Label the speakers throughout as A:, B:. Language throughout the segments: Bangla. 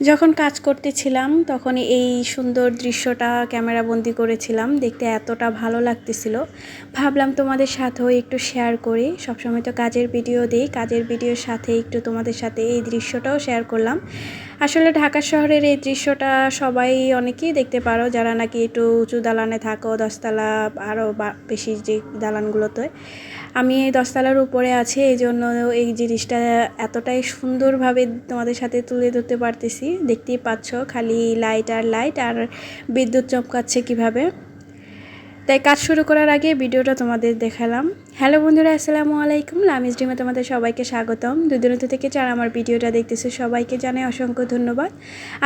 A: যখন কাজ করতেছিলাম তখন এই সুন্দর দৃশ্যটা ক্যামেরা বন্দি করেছিলাম। দেখতে এতটা ভালো লাগতেছিল। ভাবলাম তোমাদের সাথেও একটু শেয়ার করি। সবসময় তো কাজের ভিডিও দিই। কাজের ভিডিওর সাথে একটু তোমাদের সাথে এই দৃশ্যটাও শেয়ার করলাম। আসলে ঢাকা শহরের এই দৃশ্যটা সবাই অনেকেই দেখতে পারো। যারা নাকি একটু উঁচু দালানে থাকো, দশতলা আরও বেশি যে দালানগুলোতে। আমি এই দশতলার উপরে আছি এই জন্য এই জিনিসটা এতটাই সুন্দরভাবে তোমাদের সাথে তুলে ধরতে পারতেছি। দেখতেই পাচ্ছ, খালি লাইট আর লাইট আর বিদ্যুৎ চমকাচ্ছে কীভাবে। তাই কাজ শুরু করার আগে ভিডিওটা তোমাদের দেখালাম। হ্যালো বন্ধুরা, আসসালামু আলাইকুম। লামিজ ডিমে তোমাদের সবাইকে স্বাগতম। দুদিনত থেকে যারা আমার ভিডিওটা দেখতেছে, সবাইকে জানাই অসংখ্য ধন্যবাদ।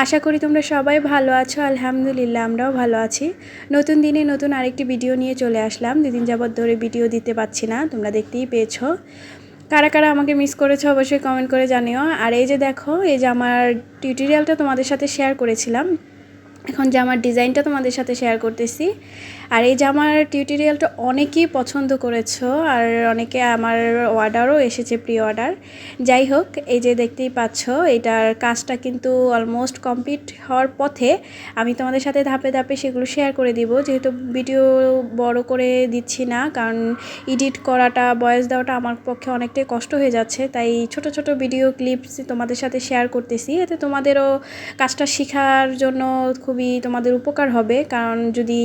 A: আশা করি তোমরা সবাই ভালো আছো, আলহামদুলিল্লাহ আমরাও ভালো আছি। নতুন দিনে নতুন আরেকটি ভিডিও নিয়ে চলে আসলাম। দুদিন যাবৎ ধরে ভিডিও দিতে পারছি না, তোমরা দেখতেই পেয়েছ। কারা কারা আমাকে মিস করেছ অবশ্যই কমেন্ট করে জানিও। আর এই যে দেখো, এই যে আমার টিউটোরিয়ালটা তোমাদের সাথে শেয়ার করেছিলাম এখন জামার ডিজাইনটা তোমাদের সাথে শেয়ার করতেছি। আর এই জামার টিউটোরিয়ালটা অনেকেই পছন্দ করেছ, আর অনেকে আমার অর্ডারও এসেছে প্রি অর্ডার যাই হোক, এই যে দেখতেই পাচ্ছ, এটার কাজটা কিন্তু অলমোস্ট কমপ্লিট হওয়ার পথে আমি তোমাদের সাথে ধাপে ধাপে সেগুলো শেয়ার করে দিব। যেহেতু ভিডিও বড় করে দিচ্ছি না, কারণ এডিট করাটা বয়স দেওয়াটা আমার পক্ষে অনেকটাই কষ্ট হয়ে যাচ্ছে। তাই ছোট ছোট ভিডিও ক্লিপস তোমাদের সাথে শেয়ার করতেছি। এতে তোমাদেরও কাজটা শেখার জন্য খুবই তোমাদের উপকার হবে। কারণ যদি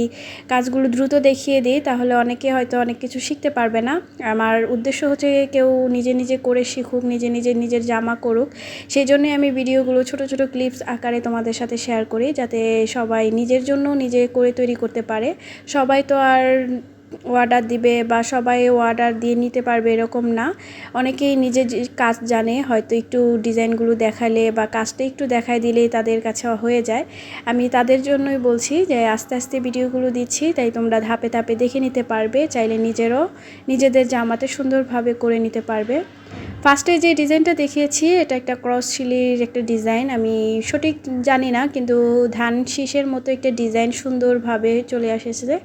A: কাজগুলো দ্রুত দেখিয়ে দিই, তাহলে অনেকে হয়তো অনেক কিছু শিখতে পারবে না। আমার উদ্দেশ্য হচ্ছে কেউ নিজে নিজে করে শিখুক, নিজে নিজে নিজের জামা করুক। সেই জন্যই আমি ভিডিওগুলো, ছোট ছোট ক্লিপস আকারে তোমাদের সাথে শেয়ার করি, যাতে সবাই নিজের জন্য নিজে করে তৈরি করতে পারে। সবাই তো আর অর্ডার দিবে বা সবাই অর্ডার দিয়ে নিতে পারবে এরকম না। অনেকেই নিজের কাজ জানে, হয়তো একটু ডিজাইনগুলো দেখালে বা কাজটা একটু দেখায় দিলেই তাদের কাছে হয়ে যায়। আমি তাদের জন্যই বলছি যে, আস্তে আস্তে ভিডিওগুলো দিচ্ছি, তাই তোমরা ধাপে ধাপে দেখে নিতে পারবে, চাইলে নিজেরও নিজেদের জামাতে সুন্দরভাবে করে নিতে পারবে। ফার্স্টে যে ডিজাইনটা দেখিয়েছি, এটা একটা ক্রস শিলির একটা ডিজাইন আমি সঠিক জানি না, কিন্তু ধান শীষের মতো একটা ডিজাইন সুন্দরভাবে চলে আসেছে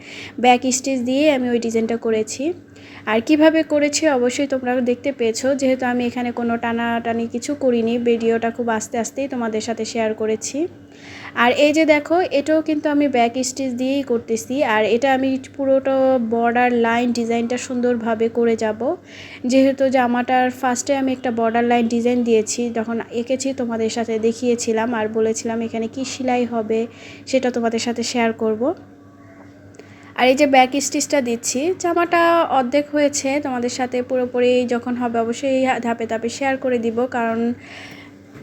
A: ব্যাক স্টিচ দিয়ে আমি ওই ডিজাইনটা করেছি। আর কীভাবে করেছি অবশ্যই তোমরা দেখতে পেয়েছ। যেহেতু আমি এখানে কোনো টানাটানি কিছু করিনি, ভিডিওটা খুব আস্তে আস্তেই তোমাদের সাথে শেয়ার করেছি। আর এই যে দেখো, এটাও কিন্তু আমি ব্যাক স্টিচ দিয়েই করতেছি। আর এটা আমি পুরোটা বর্ডার লাইন ডিজাইনটা সুন্দরভাবে করে যাব। যেহেতু জামাটার ফার্স্টে আমি একটা বর্ডার লাইন ডিজাইন দিয়েছি, যখন এঁকেছি তোমাদের সাথে দেখিয়েছিলাম আর বলেছিলাম এখানে কি সেলাই হবে সেটা তোমাদের সাথে শেয়ার করব। আর এই যে ব্যাক স্টিচটা দিচ্ছি, জামাটা অর্ধেক হয়েছে, তোমাদের সাথে পুরোপুরি যখন হবে অবশ্যই ধাপে ধাপে শেয়ার করে দিব, কারণ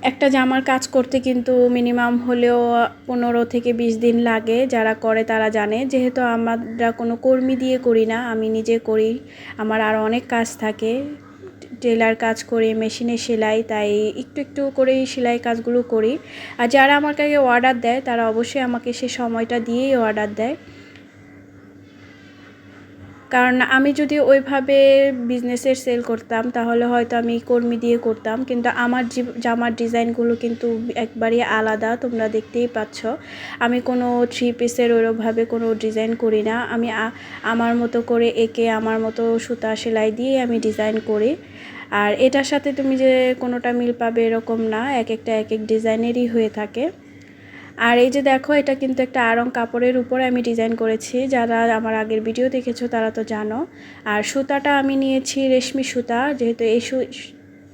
A: একটা জামার কাজ করতে কিন্তু মিনিমাম হলেও পনেরো থেকে বিশ দিন লাগে, যারা করে তারা জানে। যেহেতু আমরা কোনো কর্মী দিয়ে করি না, আমি নিজে করি, আমার আরও অনেক কাজ থাকে। টেলার কাজ করি মেশিনে সেলাই, তাই একটু একটু করে সেলাই কাজগুলো করি। আর যারা আমার কাছে অর্ডার দেয়, তারা অবশ্যই আমাকে সে সময়টা দিয়েই অর্ডার দেয়। কারণ আমি যদি ওইভাবে বিজনেসের সেল করতাম, তাহলে হয়তো আমি কর্মী দিয়ে করতাম। কিন্তু আমার জামার ডিজাইনগুলো কিন্তু একবারই আলাদা, তোমরা দেখতেই পাচ্ছ। আমি কোনো থ্রি পিসের ওইভাবে কোনো ডিজাইন করি না। আমি আমার মতো করে এঁকে, আমার মতো সুতা সেলাই দিয়ে আমি ডিজাইন করি। আর এটার সাথে তুমি যে কোনোটা মিল পাবে এরকম না, এক একটা এক এক ডিজাইনেরই হয়ে থাকে। আর এই যে দেখো, এটা কিন্তু একটা আরং কাপড়ের উপরে আমি ডিজাইন করেছি। যারা আমার আগের ভিডিও দেখেছ, তারা তো জানো। আর সুতাটা আমি নিয়েছি রেশমি সুতা। যেহেতু এই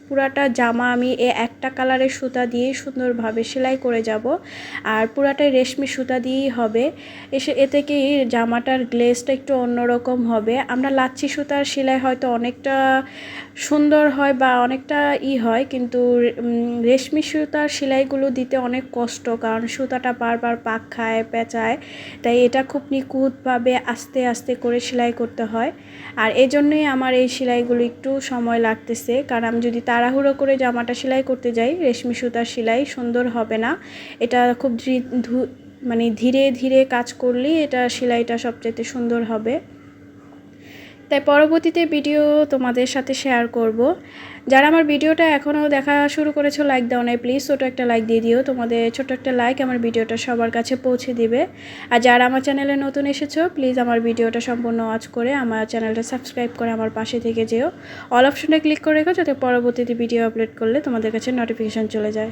A: পুরাটা জামা আমি এ একটা কালারের সুতা দিয়ে সুন্দরভাবে সেলাই করে যাব। আর পুরাটাই রেশমি সুতা দিয়েই হবে। এসে এ থেকেই জামাটার গ্লেসটা একটু অন্যরকম হবে। আমরা লাচ্ছি সুতার সেলাই হয়তো অনেকটা সুন্দর হয় বা অনেকটা ই হয়, কিন্তু রেশমি সুতার সেলাইগুলো দিতে অনেক কষ্ট, কারণ সুতাটা বারবার পাক খায়, পেঁচায়। তাই এটা খুব নিখুঁতভাবে আস্তে আস্তে করে সেলাই করতে হয়। আর এই জন্যই আমার এই সেলাইগুলো একটু সময় লাগতেছে, কারণ আমি যদি তাড়াহুড়ো করে জামাটা সেলাই করতে যাই, রেশমি সুতার সেলাই সুন্দর হবে না। এটা খুব মানে ধীরে ধীরে কাজ করলেই এটা সেলাইটা সবচেয়ে সুন্দর হবে। তাই পরবর্তীতে ভিডিও তোমাদের সাথে শেয়ার করব। যারা আমার ভিডিওটা এখনও দেখা শুরু করেছ লাইক দাও নাই প্লিজ ছোটো একটা লাইক দিয়ে দিও। তোমাদের ছোট একটা লাইক আমার ভিডিওটা সবার কাছে পৌঁছে দিবে। আর যারা আমার চ্যানেলে নতুন এসেছ প্লিজ আমার ভিডিওটা সম্পূর্ণ ওয়াচ করে আমার চ্যানেলটা সাবস্ক্রাইব করে আমার পাশে থেকে যেও। অল অপশনে ক্লিক করে রেখো, যাতে পরবর্তীতে ভিডিও আপলোড করলে তোমাদের কাছে নোটিফিকেশান চলে যায়।